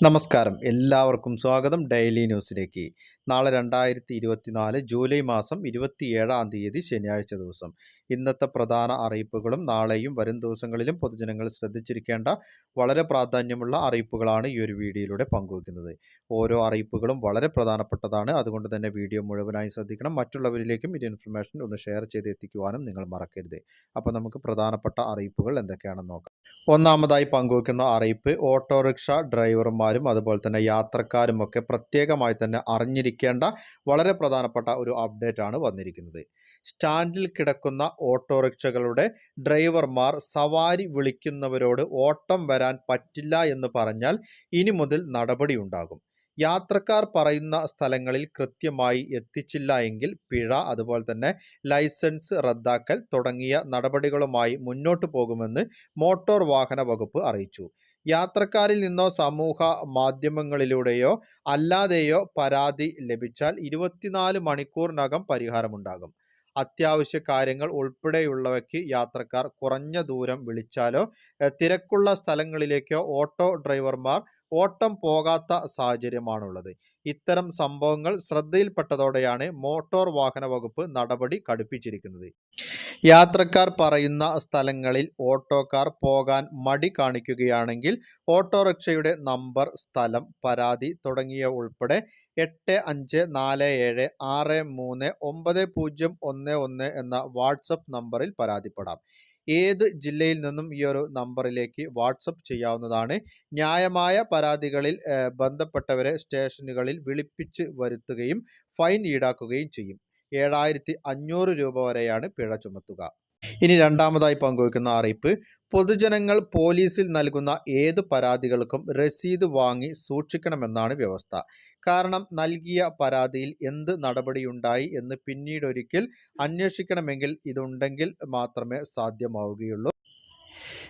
നമസ്കാരം. എല്ലാവർക്കും സ്വാഗതം ഡെയിലി ന്യൂസിലേക്ക്. നാളെ രണ്ടായിരത്തി ഇരുപത്തിനാല് ജൂലൈ മാസം ഇരുപത്തിയേഴാം തീയതി ശനിയാഴ്ച ദിവസം. ഇന്നത്തെ പ്രധാന അറിയിപ്പുകളും നാളെയും വരും ദിവസങ്ങളിലും പൊതുജനങ്ങൾ ശ്രദ്ധിച്ചിരിക്കേണ്ട വളരെ പ്രാധാന്യമുള്ള അറിയിപ്പുകളാണ് ഈ ഒരു വീഡിയോയിലൂടെ പങ്കുവയ്ക്കുന്നത്. ഓരോ അറിയിപ്പുകളും വളരെ പ്രധാനപ്പെട്ടതാണ്. അതുകൊണ്ട് തന്നെ വീഡിയോ മുഴുവനായി ശ്രദ്ധിക്കണം. മറ്റുള്ളവരിലേക്കും ഈ ഇൻഫർമേഷൻ ഒന്ന് ഷെയർ ചെയ്ത് എത്തിക്കുവാനും നിങ്ങൾ മറക്കരുത്. അപ്പോൾ നമുക്ക് പ്രധാനപ്പെട്ട അറിയിപ്പുകൾ എന്തൊക്കെയാണെന്ന് നോക്കാം. ഒന്നാമതായി പങ്കുവയ്ക്കുന്ന അറിയിപ്പ് ഓട്ടോറിക്ഷ ഡ്രൈവർമാരും അതുപോലെ തന്നെ യാത്രക്കാരും ഒക്കെ പ്രത്യേകമായി തന്നെ അറിഞ്ഞിരിക്കേണ്ട വളരെ പ്രധാനപ്പെട്ട ഒരു അപ്ഡേറ്റ് ആണ് വന്നിരിക്കുന്നത്. സ്റ്റാൻഡിൽ കിടക്കുന്ന ഓട്ടോറിക്ഷകളുടെ ഡ്രൈവർമാർ സവാരി വിളിക്കുന്നവരോട് ഓട്ടം വരാൻ പറ്റില്ല എന്ന് പറഞ്ഞാൽ ഇനി മുതൽ നടപടി ഉണ്ടാകും. യാത്രക്കാർ പറയുന്ന സ്ഥലങ്ങളിൽ കൃത്യമായി എത്തിച്ചില്ല എങ്കിൽ പിഴ അതുപോലെ തന്നെ ലൈസൻസ് റദ്ദാക്കൽ തുടങ്ങിയ നടപടികളുമായി മുന്നോട്ടു പോകുമെന്ന് മോട്ടോർ വാഹന വകുപ്പ് അറിയിച്ചു. യാത്രക്കാരിൽ നിന്നോ സമൂഹ മാധ്യമങ്ങളിലൂടെയോ അല്ലാതെയോ പരാതി ലഭിച്ചാൽ ഇരുപത്തിനാല് മണിക്കൂറിനകം പരിഹാരമുണ്ടാകും. അത്യാവശ്യ കാര്യങ്ങൾ ഉൾപ്പെടെയുള്ളവയ്ക്ക് യാത്രക്കാർ കുറഞ്ഞ ദൂരം വിളിച്ചാലോ തിരക്കുള്ള സ്ഥലങ്ങളിലേക്കോ ഓട്ടോ ഡ്രൈവർമാർ ഓട്ടം പോകാത്ത സാഹചര്യമാണുള്ളത്. ഇത്തരം സംഭവങ്ങൾ ശ്രദ്ധയിൽപ്പെട്ടതോടെയാണ് മോട്ടോർ വാഹന വകുപ്പ് നടപടി കടുപ്പിച്ചിരിക്കുന്നത്. യാത്രക്കാർ പറയുന്ന സ്ഥലങ്ങളിൽ ഓട്ടോക്കാർ പോകാൻ മടി കാണിക്കുകയാണെങ്കിൽ ഓട്ടോറിക്ഷയുടെ നമ്പർ സ്ഥലം പരാതി തുടങ്ങിയ ഉൾപ്പെടെ എട്ട് അഞ്ച് നാല് ഏഴ് ആറ് മൂന്ന് ഒമ്പത് പൂജ്യം ഒന്ന് ഒന്ന് എന്ന വാട്സപ്പ് നമ്പറിൽ പരാതിപ്പെടാം. ഏത് ജില്ലയിൽ നിന്നും ഈ ഒരു നമ്പറിലേക്ക് വാട്സപ്പ് ചെയ്യാവുന്നതാണ്. ന്യായമായ പരാതികളിൽ ബന്ധപ്പെട്ടവരെ സ്റ്റേഷനുകളിൽ വിളിപ്പിച്ച് വരുത്തുകയും ഫൈൻ ഈടാക്കുകയും ചെയ്യും. ഏഴായിരത്തി അഞ്ഞൂറ് രൂപ വരെയാണ് പിഴ ചുമത്തുക. ഇനി രണ്ടാമതായി പങ്കുവയ്ക്കുന്ന അറിയിപ്പ് പൊതുജനങ്ങൾ പോലീസിൽ നൽകുന്ന ഏത് പരാതികൾക്കും രസീത് വാങ്ങി സൂക്ഷിക്കണമെന്നാണ് വ്യവസ്ഥ. കാരണം നൽകിയ പരാതിയിൽ എന്ത് നടപടിയുണ്ടായി എന്ന് പിന്നീടൊരിക്കൽ അന്വേഷിക്കണമെങ്കിൽ ഇതുണ്ടെങ്കിൽ മാത്രമേ സാധ്യമാവുകയുള്ളൂ.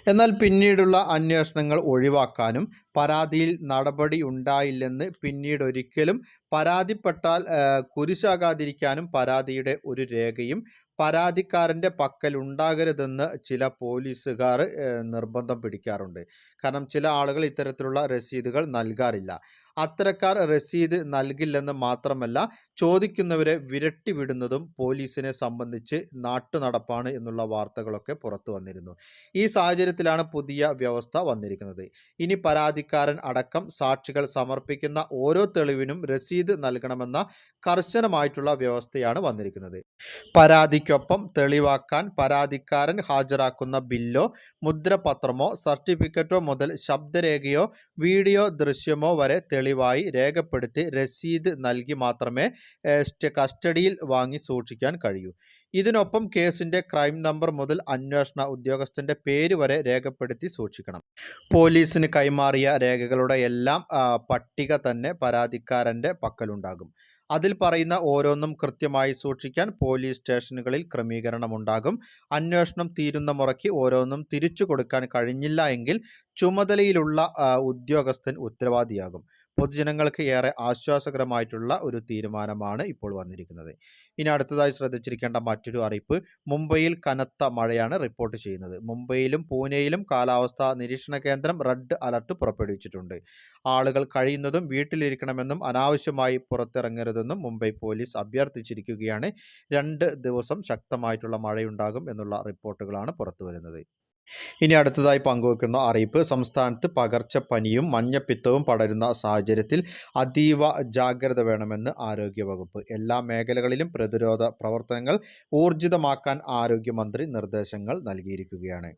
എന്നാൽ പിന്നീടുള്ള അന്വേഷണങ്ങൾ ഒഴിവാക്കാനും പരാതിയിൽ നടപടി ഉണ്ടായില്ലെന്ന് പിന്നീടൊരിക്കലും പരാതിപ്പെട്ടാൽ കുരിശാകാതിരിക്കാനും പരാതിയുടെ ഒരു രേഖയും പരാതിക്കാരന്റെ പക്കൽ ഉണ്ടാകരുതെന്ന് ചില പോലീസുകാർ നിർബന്ധം പിടിക്കാറുണ്ട്. കാരണം ചില ആളുകൾ ഇത്തരത്തിലുള്ള രസീതുകൾ നൽകാറില്ല. അത്തരക്കാർ രസീത് നൽകില്ലെന്ന് മാത്രമല്ല ചോദിക്കുന്നവരെ വിരട്ടി വിടുന്നതും പോലീസിനെ സംബന്ധിച്ച് നാട്ടുനടപ്പാണ് എന്നുള്ള വാർത്തകളൊക്കെ പുറത്തു വന്നിരുന്നു. ഈ സാഹചര്യത്തിലാണ് പുതിയ വ്യവസ്ഥ വന്നിരിക്കുന്നത്. ഇനി പരാതിക്കാരൻ അടക്കം സാക്ഷികൾ സമർപ്പിക്കുന്ന ഓരോ തെളിവിനും രസീത് നൽകണമെന്ന കർശനമായിട്ടുള്ള വ്യവസ്ഥയാണ് വന്നിരിക്കുന്നത്. പരാതിക്കൊപ്പം തെളിവാക്കാൻ പരാതിക്കാരൻ ഹാജരാക്കുന്ന ബില്ലോ മുദ്രപത്രമോ സർട്ടിഫിക്കറ്റോ മുതൽ ശബ്ദരേഖയോ വീഡിയോ ദൃശ്യമോ വരെ തെളിവായി രേഖപ്പെടുത്തി രസീത് നൽകി മാത്രമേ കസ്റ്റഡിയിൽ വാങ്ങി സൂക്ഷിക്കാൻ കഴിയൂ. ഇതിനൊപ്പം കേസിന്റെ ക്രൈം നമ്പർ മുതൽ അന്വേഷണ ഉദ്യോഗസ്ഥന്റെ പേര് വരെ രേഖപ്പെടുത്തി സൂക്ഷിക്കണം. പോലീസിന് കൈമാറിയ രേഖകളുടെ എല്ലാം പട്ടിക തന്നെ പരാതിക്കാരന്റെ പക്കലുണ്ടാകും. അതിൽ പറയുന്ന ഓരോന്നും കൃത്യമായി സൂക്ഷിക്കാൻ പോലീസ് സ്റ്റേഷനുകളിൽ ക്രമീകരണമുണ്ടാകും. അന്വേഷണം തീരുന്ന മുറയ്ക്ക് ഓരോന്നും തിരിച്ചു കൊടുക്കാൻ കഴിഞ്ഞില്ല എങ്കിൽ ചുമതലയിലുള്ള ഉദ്യോഗസ്ഥൻ ഉത്തരവാദിയാകും. പൊതുജനങ്ങൾക്ക് ഏറെ ആശ്വാസകരമായിട്ടുള്ള ഒരു തീരുമാനമാണ് ഇപ്പോൾ വന്നിരിക്കുന്നത്. ഇനി അടുത്തതായി ശ്രദ്ധിച്ചിരിക്കേണ്ട മറ്റൊരു അറിയിപ്പ് മുംബൈയിൽ കനത്ത മഴയാണ് റിപ്പോർട്ട് ചെയ്യുന്നത്. മുംബൈയിലും പൂനെയിലും കാലാവസ്ഥാ നിരീക്ഷണ കേന്ദ്രം റെഡ് അലർട്ട് പുറപ്പെടുവിച്ചിട്ടുണ്ട്. ആളുകൾ കഴിയുന്നതും വീട്ടിലിരിക്കണമെന്നും അനാവശ്യമായി പുറത്തിറങ്ങരുതെന്നും മുംബൈ പോലീസ് അഭ്യർത്ഥിച്ചിരിക്കുകയാണ്. രണ്ട് ദിവസം ശക്തമായിട്ടുള്ള മഴയുണ്ടാകും എന്നുള്ള റിപ്പോർട്ടുകളാണ് പുറത്തുവരുന്നത്. ഇനി അടുത്തതായി പങ്കുവെക്കുന്ന അറിയിപ്പ്. സംസ്ഥാനത്ത് പകർച്ചപ്പനിയും മഞ്ഞപ്പിത്തവും പടരുന്ന സാഹചര്യത്തിൽ അതീവ ജാഗ്രത വേണമെന്ന് ആരോഗ്യവകുപ്പ്. എല്ലാ മേഖലകളിലും പ്രതിരോധ പ്രവർത്തനങ്ങൾ ഊർജിതമാക്കാൻ ആരോഗ്യമന്ത്രി നിർദ്ദേശങ്ങൾ നൽകിയിരിക്കുകയാണ്.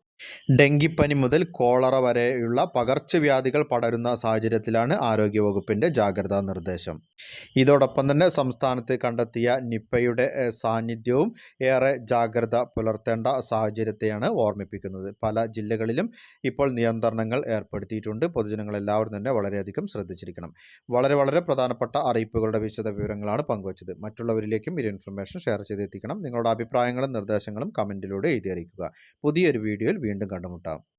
ഡെങ്കിപ്പനി മുതൽ കോളറ വരെയുള്ള പകർച്ചവ്യാധികൾ പടരുന്ന സാഹചര്യത്തിലാണ് ആരോഗ്യവകുപ്പിന്റെ ജാഗ്രതാ നിർദ്ദേശം. ഇതോടൊപ്പം തന്നെ സംസ്ഥാനത്ത് കണ്ടെത്തിയ നിപ്പയുടെ സാന്നിധ്യവും ഏറെ ജാഗ്രത പുലർത്തേണ്ട സാഹചര്യത്തെയാണ് ഓർമ്മിപ്പിക്കുന്നത്. പല ജില്ലകളിലും ഇപ്പോൾ നിയന്ത്രണങ്ങൾ ഏർപ്പെടുത്തിയിട്ടുണ്ട്. പൊതുജനങ്ങൾ എല്ലാവരും തന്നെ വളരെയധികം ശ്രദ്ധിച്ചിരിക്കണം. വളരെ വളരെ പ്രധാനപ്പെട്ട അറിയിപ്പുകളുടെ വിശദ വിവരങ്ങളാണ് പങ്കുവച്ചത്. മറ്റുള്ളവരിലേക്കും ഈ ഇൻഫർമേഷൻ ഷെയർ ചെയ്തെത്തിക്കണം. നിങ്ങളുടെ അഭിപ്രായങ്ങളും നിർദ്ദേശങ്ങളും കമന്റിലൂടെ എഴുതി അറിയിക്കുക. പുതിയൊരു വീഡിയോയിൽ വീണ്ടും കണ്ടുമുട്ടാം.